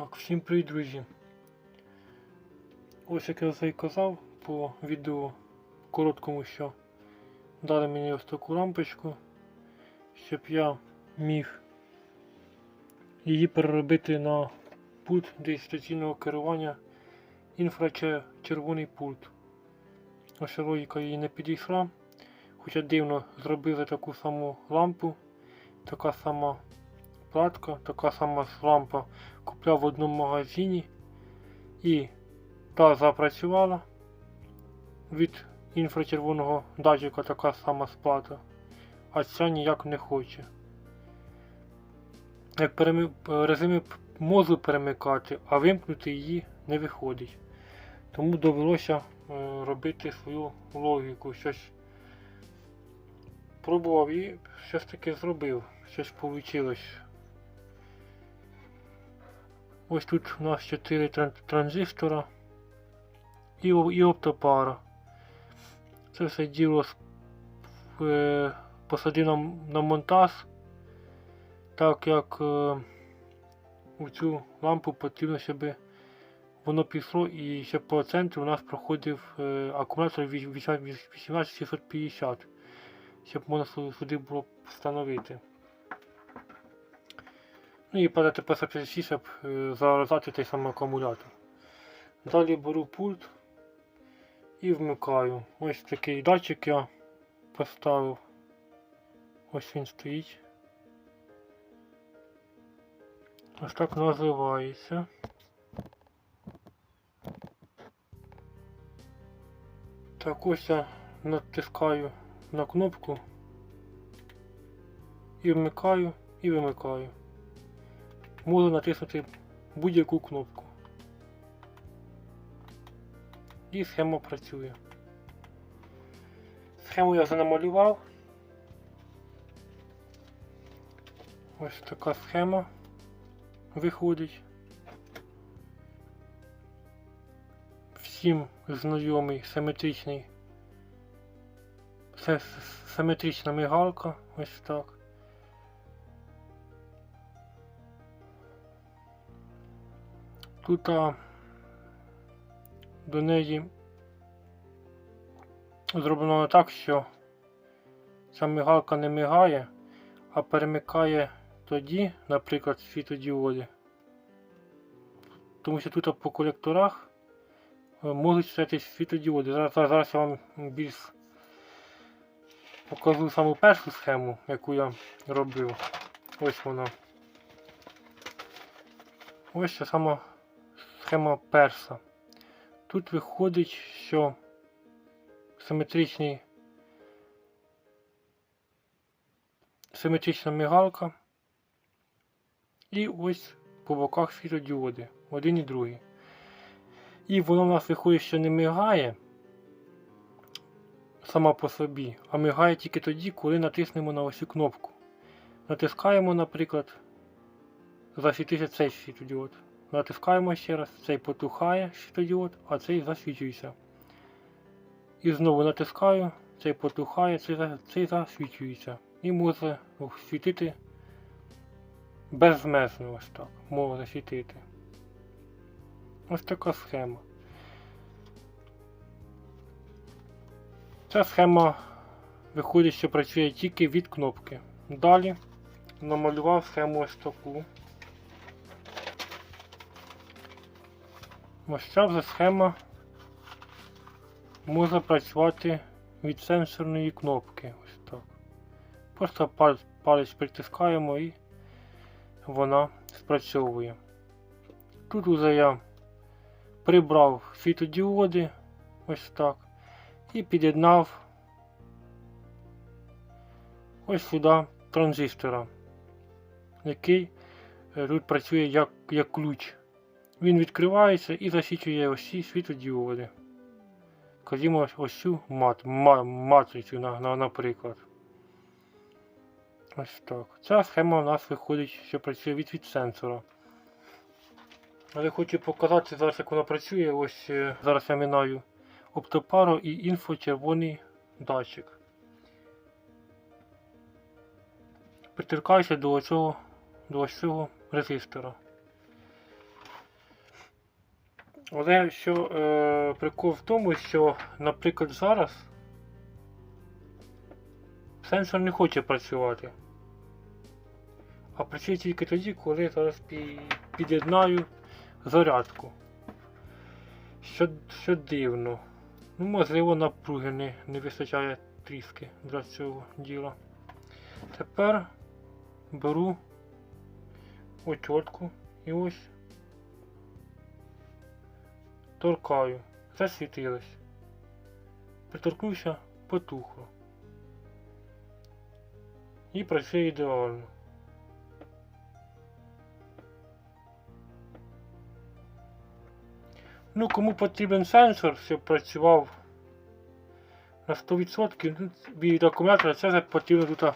Так, всім привіт, друзі. Ось як я і казав по відео короткому, що дали мені ось таку лампочку, щоб я міг її переробити на пульт дистанційного керування інфрачервоний пульт. Ось логіка її не підійшла. Хоча дивно зробили таку саму лампу, така сама платка, така сама лампа купляв в одному магазині і та запрацювала від інфрачервоного датчика така сама сплата, а ця ніяк не хоче. Як переми... режими можу перемикати, а вимкнути її не виходить. Тому довелося е, робити свою логіку, щось пробував і щось таке зробив, щось вийшло. Ось тут у нас 4 транзистора і, і оптопара. Це все діло е, посадив на, монтаж, так як е, у цю лампу потрібно, щоб воно пішло і щоб по центру у нас проходив е, акумулятор вісь- вісь- 18650, щоб можна сюди було встановити. Ну і перед TP-156, щоб е, завантажити той самий акумулятор. Далі беру пульт і вмикаю. Ось такий датчик я поставив. Ось він стоїть. Ось так називається. Так ось я натискаю на кнопку і вмикаю і вимикаю можу натиснути будь-яку кнопку. І схема працює. Схему я вже намалював. Ось така схема виходить. Всім знайомий симетричний симетрична мигалка, ось так. Тут а, до неї зроблено так, що ця мигалка не мигає, а перемикає тоді, наприклад, світодіоди. Тому що тут по колекторах е, можуть стояти світодіоди. Зараз, зараз, я вам більш покажу саму першу схему, яку я робив. Ось вона. Ось ця сама схема перса. Тут виходить, що симетричний симетрична мигалка і ось по боках світодіоди, один і другий. І воно в нас виходить, що не мигає сама по собі, а мигає тільки тоді, коли натиснемо на ось кнопку. Натискаємо, наприклад, засвітився цей світодіод. Натискаємо ще раз, цей потухає світодіод, а цей засвічується. І знову натискаю, цей потухає, цей, цей засвічується. І може світити безмежно ось так. Може світити. Ось така схема. Ця схема виходить, що працює тільки від кнопки. Далі намалював схему ось таку. Ось ця вже схема може працювати від сенсорної кнопки. Ось так. Просто палець, притискаємо і вона спрацьовує. Тут уже я прибрав світодіоди ось так і під'єднав ось сюди транзистора, який е, тут працює як, як ключ. Він відкривається і засвічує ось ці світодіоди. Скажімо, ось- цю мат, ма, матрицю, на, на, наприклад. Ось так. Ця схема у нас виходить, що працює від, від сенсора. Але хочу показати зараз, як вона працює. Ось е, зараз я минаю оптопаро і інфочервоний датчик. Притиркаюся до цього, до ось цього резистора. Але що е, прикол в тому, що, наприклад, зараз сенсор не хоче працювати. А працює тільки тоді, коли зараз під'єднаю зарядку. Що, що дивно. Ну, можливо, напруги не, не вистачає тріски для цього діла. Тепер беру отвертку і ось торкаю. Засвітилось. Приторкнувся, потухло. І працює ідеально. Ну, кому потрібен сенсор, щоб працював на 100% ну, від акумулятора, це потрібно тут,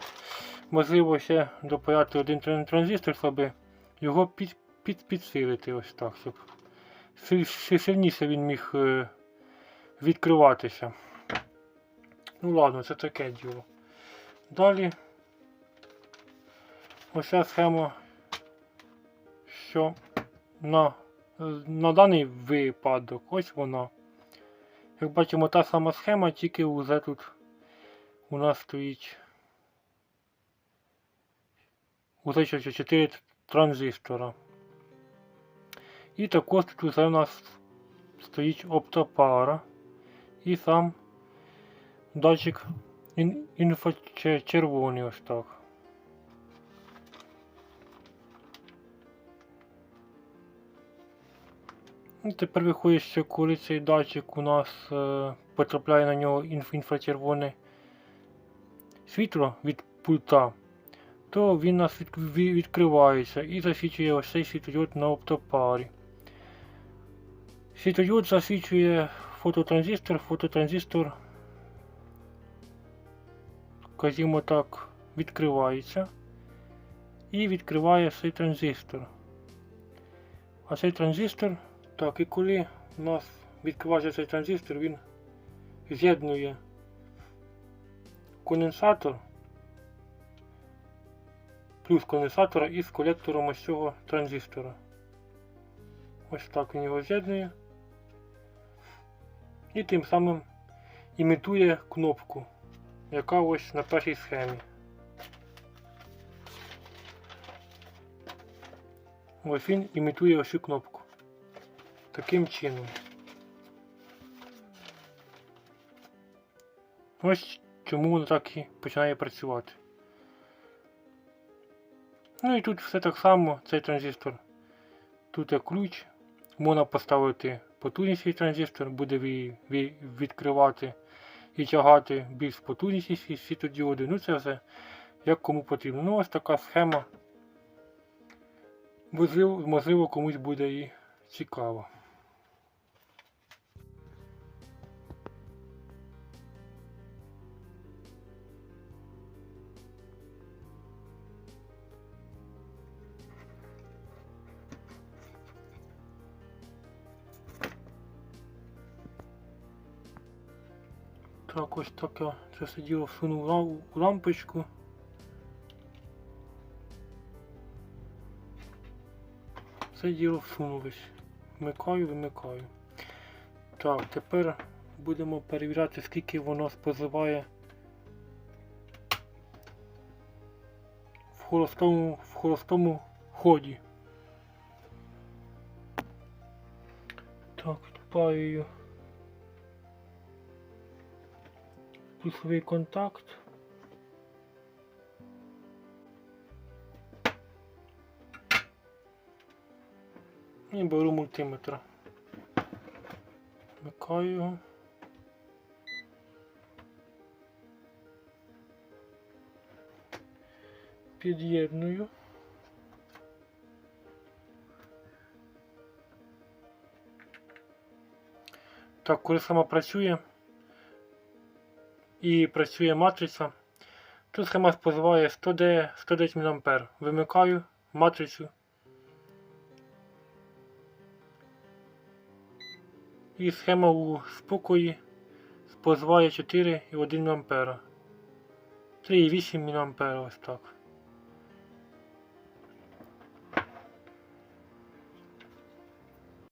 можливо, ще допаяти один транзистор, щоб його під, під, підсилити ось так, щоб сильніше він міг е, відкриватися. Ну ладно, це таке діло. Далі ось ця схема, що на, на даний випадок, ось вона. Як бачимо, та сама схема, тільки уже тут у нас стоїть уже 4 транзистора. І також тут у нас стоїть оптопара і сам датчик ін, інфочервоний ось так. І тепер виходить, що коли цей датчик у нас е, потрапляє на нього інф, інфрачервоне світло від пульта, то він у нас від, ві- відкривається і засвічує ось цей світлодіод на оптопарі. Світлодіод засвічує фототранзистор, фототранзистор, скажімо так, відкривається і відкриває цей транзистор. А цей транзистор так, і коли у нас відкривається цей транзистор, він з'єднує конденсатор плюс конденсатора із колектором ось цього транзистора. Ось так він його з'єднує. І тим самим імітує кнопку, яка ось на першій схемі. Ось він імітує ось цю кнопку. Таким чином. Ось чому воно так і починає працювати. Ну і тут все так само, цей транзистор. Тут є ключ. Можна поставити потужніший транзистор, буде ві- ві- відкривати і тягати більш потужніші сві- світодіоди. Ну це вже як кому потрібно. Ну ось така схема. Можливо, можливо комусь буде і цікаво. Так, ось таке це все діло всунув у лампочку. Це діло всунулось. Вмикаю, вимикаю. Так, тепер будемо перевіряти, скільки воно споживає в холостому, в холостому ході. Так, втупаю плюсовий контакт. І беру мультиметр. Вмикаю його. Під'єдную. Так, коли сама працює і працює матриця, тут схема споживає 109 109 мА. Вимикаю матрицю. І схема у спокої споживає 4,1 мА. 3,8 мА ось так.